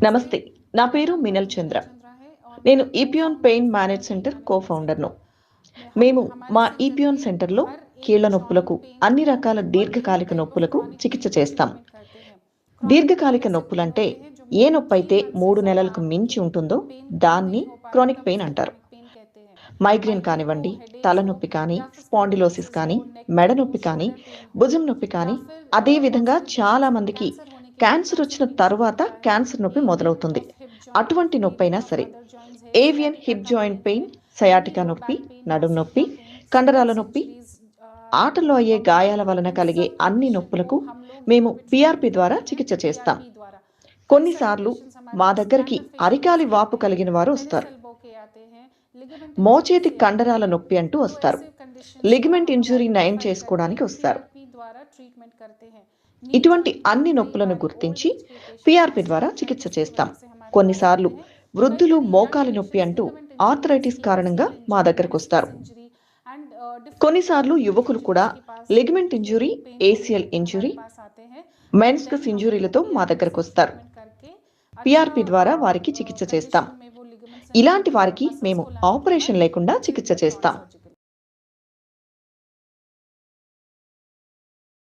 నమస్తే నా పేరు మినల్ చంద్ర. నేను ఈపియోన్ పెయిన్ మేనేజ్ సెంటర్ కో ఫౌండర్ను మేము మా ఈపియోన్ సెంటర్లో కీళ్ళ నొప్పులకు అన్ని రకాల దీర్ఘకాలిక నొప్పులకు చికిత్స చేస్తాం. దీర్ఘకాలిక నొప్పులంటే ఏ నొప్పి అయితే మూడు నెలలకు మించి ఉంటుందో దాన్ని క్రానిక్ పెయిన్ అంటారు. మైగ్రేన్ కానివ్వండి తలనొప్పి కానీ స్పాండిలోసిస్ కానీ మెడ నొప్పి కానీ భుజం నొప్పి కానీ అదేవిధంగా చాలా మందికి క్యాన్సర్ వచ్చిన తర్వాత క్యాన్సర్ నొప్పి మొదలవుతుంది. అటువంటి నొప్పి అయినా సరే. ఏవియన్ హిప్ జాయింట్ పెయిన్ సయాటికా నొప్పి నడుం నొప్పి కండరాల నొప్పి ఆటల్లో అయ్యే గాయాల వలన కలిగే అన్ని నొప్పులకు మేము పిఆర్పి ద్వారా చికిత్స చేస్తాం. కొన్నిసార్లు మా దగ్గరికి అరికాలి వాపు కలిగిన వారు వస్తారు. మోచేతి కండరాల నొప్పి అంటూ వస్తారు. లిగమెంట్ ఇంజురీ నయం చేసుకోవడానికి వస్తారు. ఇటువంటి అన్ని నొప్పులను గుర్తించి పిఆర్పి ద్వారా చికిత్స చేస్తాం. కొన్నిసార్లు వృద్ధులు మోకాలి నొప్పి అంటూ ఆర్థరైటిస్ కారణంగా మా దగ్గరకు వస్తారు. కొన్నిసార్లు యువకులు కూడా ligament injury ACL injury meniscus ఇంజురీలతో మా దగ్గరకు వస్తారు. పిఆర్పి ద్వారా వారికి చికిత్స చేస్తాం. ఇలాంటి వారికి మేము ఆపరేషన్ లేకుండా చికిత్స చేస్తాం.